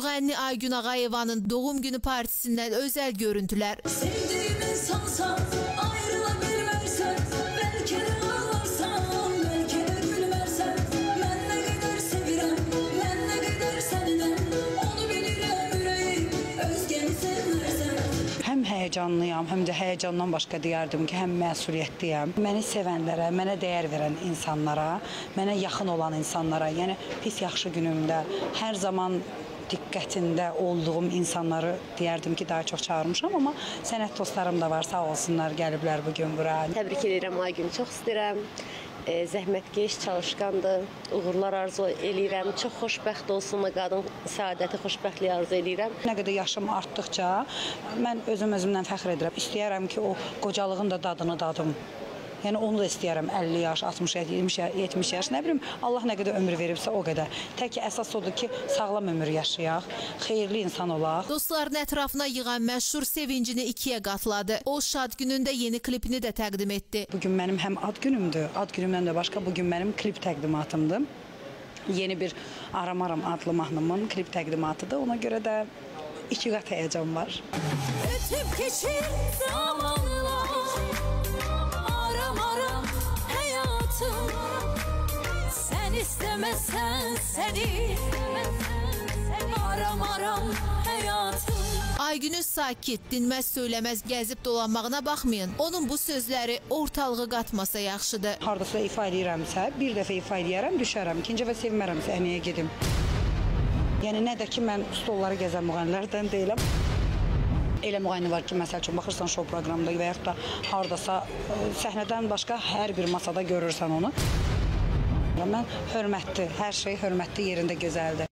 Müğənni Aygün Ağayevanın doğum günü partisindən özəl görüntülər. Sevdiğim insansan ayrıla bilmersen Belki de ağlarsan belki de gülmersen Ben ne kadar sevirem ben ne kadar seninle Onu bilirem yüreğim özgeni sevmersen Həm həyəcanlıyam, həm də həyəcandan başqa deyərdim ki, həm məsuliyyətliyəm. Məni sevənlərə, mənə dəyər verən insanlara, mənə yaxın olan insanlara, yəni pis yaxşı günümdə hər zaman diqqətində olduğum insanları deyərdim ki, daha çox çağırmışam, amma sənət dostlarım da var, sağ olsunlar, gəliblər bu gün bura. Təbrik edirəm Aygün, çox istəyirəm. E, zəhmətkeş, çalışqandır. Uğurlar arzu eləyirəm. Çox xoşbəxt olsun qadın, səadəti, xoşbəxtliyi arzu eləyirəm. Nə qədər yaşım artdıqca mən özüm özümdən fəxr edirəm. İstəyərəm ki, o qocalığın da dadını dadım. Yəni onu da istəyərəm 50 yaş, 60 yaş, 70 yaş, 70 yaş, nə bilim Allah nə qədər ömür veribsə o qədər. Tək ki əsas odur ki, sağlam ömür yaşayaq, xeyirli insan olaq. Dostların ətrafına yığan məşhur sevincini ikiyə qatladı. O şad günündə yeni klipini də təqdim etdi. Bu gün mənim həm ad günümdür, ad günümdən də başqa bu gün mənim klip təqdimatımdır. Yeni bir Aramaram adlı mahnımın klip təqdimatıdır. Ona görə də iki qat həyəcan var. Ötüp geçir zamanlar İstemezsen seni Aram aram hayatım Aygünün sakit, dinməz söyləməz gəzib dolanmağına baxmayın. Onun bu sözləri ortalığı qatmasa yaxşıdır. Hardasa ifa edirəmsə, bir dəfə ifa edərəm, düşərəm. İkinci dəfə sevmərəmsə əməyə gedim. Yəni nə də ki mən stolları gəzən müğənnilərdən deyiləm. Elə müğənni var ki, məsəl üçün baxırsan şou proqramında və yaxud da hardasa ə, səhnədən başqa hər bir masada görürsən onu. Mən hörmətli, hər şey hörmətli yerində gözəldir.